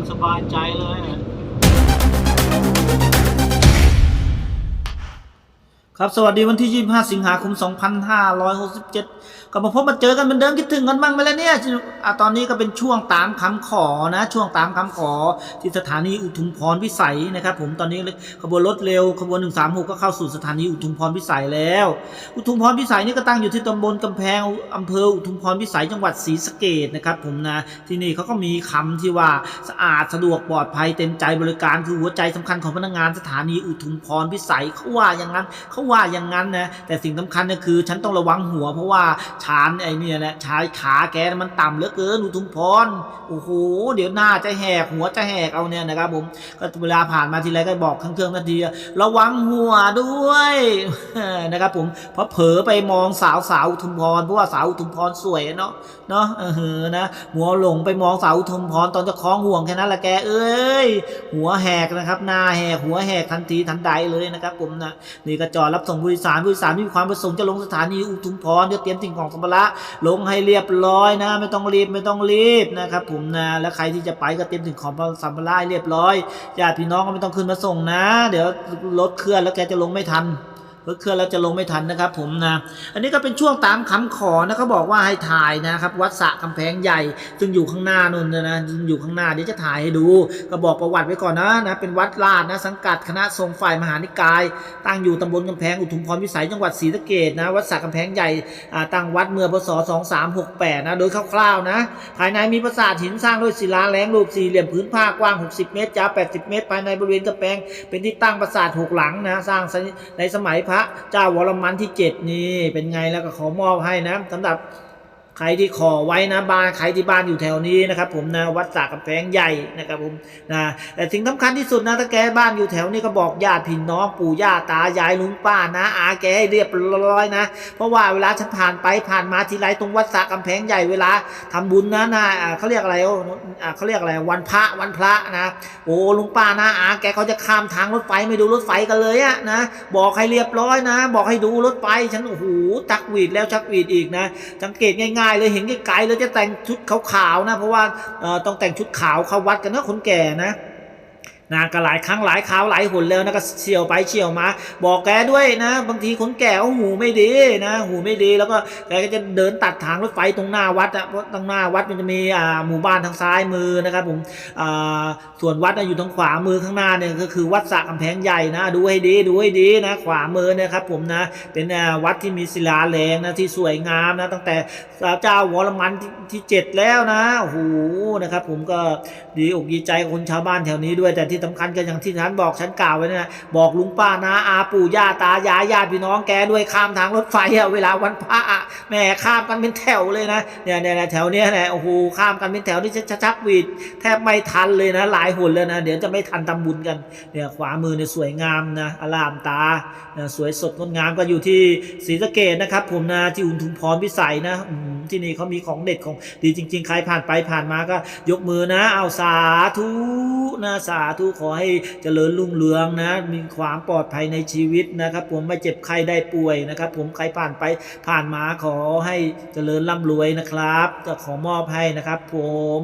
นสบายใจเลย ครับสวัสดีวันที่ 25 สิงหาคม 2567 ก็มาพบมาเจอกันเหมือนเดิมคิดถึงกันบ้างไหมล่ะเนี่ยอะตอนนี้ก็เป็นช่วงตามคำขอนะ ช่วงตามคำขอที่สถานีอุทุมพรพิสัยนะครับ ผมตอนนี้ขบวนรถเร็วขบวน 136 ก็เข้าสู่สถานีอุทุมพรพิสัยแล้ว อุทุมพรพิสัยนี่ก็ตั้งอยู่ที่ตำบลกำแพงอำเภออุทุมพรพิสัยจังหวัดศรีสะเกษนะครับผมนะที่นี่เขาก็มีคำที่ว่าสะอาดสะดวกปลอดภัยเต็มใจบริการคือหัวใจสำคัญของพนักงานสถานีอุทุมพรพิสัยเขาว่าอย่างนั้นเขาว่าอย่างนั้นนะแต่สิ่งสำคัญก็คือ ฉันต้องระวังหัว เพราะว่าชานไอ้นี่แหละชายขาแกมันต่ำเหลือเกินอุทุมพรโอ้โหเดี๋ยวหน้าจะแหกหัวจะแหกเอาเนี่ยนะครับผมก็เวลาผ่านมาทีไรก็บอกข้างเครื่องทันทีระวังหัวด้วยนะครับผมเพราะเผลอไปมองสาวสาวอุทุมพรเพราะว่าสาวอุทุมพรสวยเนาะเนาะเออนะหัวหลงไปมองสาวอุทุมพรตอนจะคล้องห่วงแค่นั้นแหละแกเอ้ยหัวแหกนะครับหน้าแหกหัวแหกทันทีทันใดเลยนะครับผมนะนี่ก็จอดรับส่งผู้โดยสารผู้โดยสารที่มีความประสงค์จะลงสถานีอุทุมพรจะเตรียมสิ่งของสัมภาระลงให้เรียบร้อยนะ ไม่ต้องรีบไม่ต้องรีบนะครับผมนะแล้วใครที่จะไปก็เตรียมสิ่งของสัมภาระเรียบร้อยญาติพี่น้องก็ไม่ต้องขึ้นมาส่งนะ เดี๋ยวรถเคลื่อนแล้วแกจะลงไม่ทัน รถเคลื่อนแล้วจะลงไม่ทันนะครับ ผมนะอันนี้ก็เป็นช่วงตามคำขอนะเขาบอกว่าให้ถ่ายนะครับ วัดสระกำแพงใหญ่ ซึ่งอยู่ข้างหน้านู่นนะซึ่งอยู่ข้างหน้าเดี๋ยวจะถ่ายให้ดู ก็บอกประวัติไว้ก่อนนะนะเป็นวัดลาดนะสังกัดคณะทรงฝ่ายมหานิกาย ตั้งอยู่ตำบลกำแพงอุทุมพรพิสัยจังหวัดศรีสะเกษนะวัดสระกำแพงใหญ่ตั้งวัดเมื่อพศ2368นะโดยคร่าวๆนะภายในมีปราสาทหินสร้างด้วยศิลาแรงรูปสี่เหลี่ยมพื้นผ้ากว้าง 60 เมตรยาว80 เมตร ภายในบริเวณกำแพงเป็นที่ตั้งปราสาทหกหลังนะสร้างในสมัยพระเจ้าวรมันที่ 7 นี่เป็นไงแล้วก็ขอมอบให้นะสำหรับ ใครที่ขอไว้นะบ้านใครที่บ้านอยู่แถวนี้นะครับ ผมนะวัดสากำแพงใหญ่นะครับผมนะแต่สิ่งสำคัญที่สุดนะถ้าแกบ้านอยู่แถวนี้ก็บอกญาติพี่น้องปู่ย่าตายายลุงป้านะอาแกให้เรียบร้อยนะ เพราะว่าเวลาฉันผ่านไปผ่านมาทีไรตรงวัดสากำแพงใหญ่เวลาทำบุญนะนะเขาเรียกอะไรเขาเรียกอะไรวันพระวันพระนะโอ้ลุงป้านะอาแกเขาจะข้ามทางรถไฟไม่ดูรถไฟกันเลยอะนะบอกให้เรียบร้อยนะ บอกให้ดูรถไฟฉันโอ้โหจักหวีดแล้วจักหวีดอีกนะสังเกตง่ายๆเลยเห็นไกลๆแล้วจะแต่งชุดขาวๆนะ เพราะว่าต้องแต่งชุดขาวเข้าวัดกันนะคนแก่นะ นางก็หลายครั้งหลายคราวหลายหนแล้วนะก็เฉียวไปเฉียวมา บอกแกด้วยนะ บางทีคนแก่เขาหูไม่ดีนะ หูไม่ดีแล้วก็แกก็จะเดินตัดทางรถไฟตรงหน้าวัดอะเพราะตรงหน้าวัดมันจะมีอ่าหมู่บ้านทางซ้ายมือนะครับผมอ่าส่วนวัดน่ะอยู่ทางขวามือข้างหน้าเนี่ยก็คือวัดสระกำแพงใหญ่นะ ดูให้ดีดูให้ดีนะ ขวามือเนะครับผมนะเป็นอ่าวัดที่มีศิลาแรงนะที่สวยงามนะตั้งแต่เจ้าวรมันที่เจ็ดแล้วนะโอ้โหนะครับผมก็ดีอกดีใจกับคนชาวบ้านแถวนี้ด้วยแต่ที่สำคัญก็อย่างที่ท่านบอกฉันกล่าวไว้นะบอกลุงป้านะอาปู่ย่าตายายญาติพี่น้องแกด้วยข้ามทางรถไฟอะเวลาวันพระอะแม่ข้ามกันเป็นแถวเลยนะเนี่ยเนี่ยแถวเนี้ยนะโอ้โหข้ามกันเป็นแถวที่ชักชักวีดแทบไม่ทันเลยนะ หลายหนเลยนะ เดี๋ยวจะไม่ทันทำบุญกันเนี่ยขวามือเนี่ยสวยงามนะอลามตาสวยสดงดงามก็อยู่ที่ศรีสะเกดนะครับ ผมนะที่อุทุมพรพิสัยนะที่นี่เขามีของเด็ดของดีจริง ๆ ใครผ่านไปผ่านมาก็ยกมือนะ เอาสาธุนะสาธุธุขอให้เจริญรุ่งเรืองนะ มีความปลอดภัยในชีวิตนะครับ ผมไม่เจ็บไข้ได้ป่วยนะครับ ผมใครผ่านไปผ่านมาขอให้เจริญร่ำรวยนะครับ ก็ขอมอบให้นะครับ ผม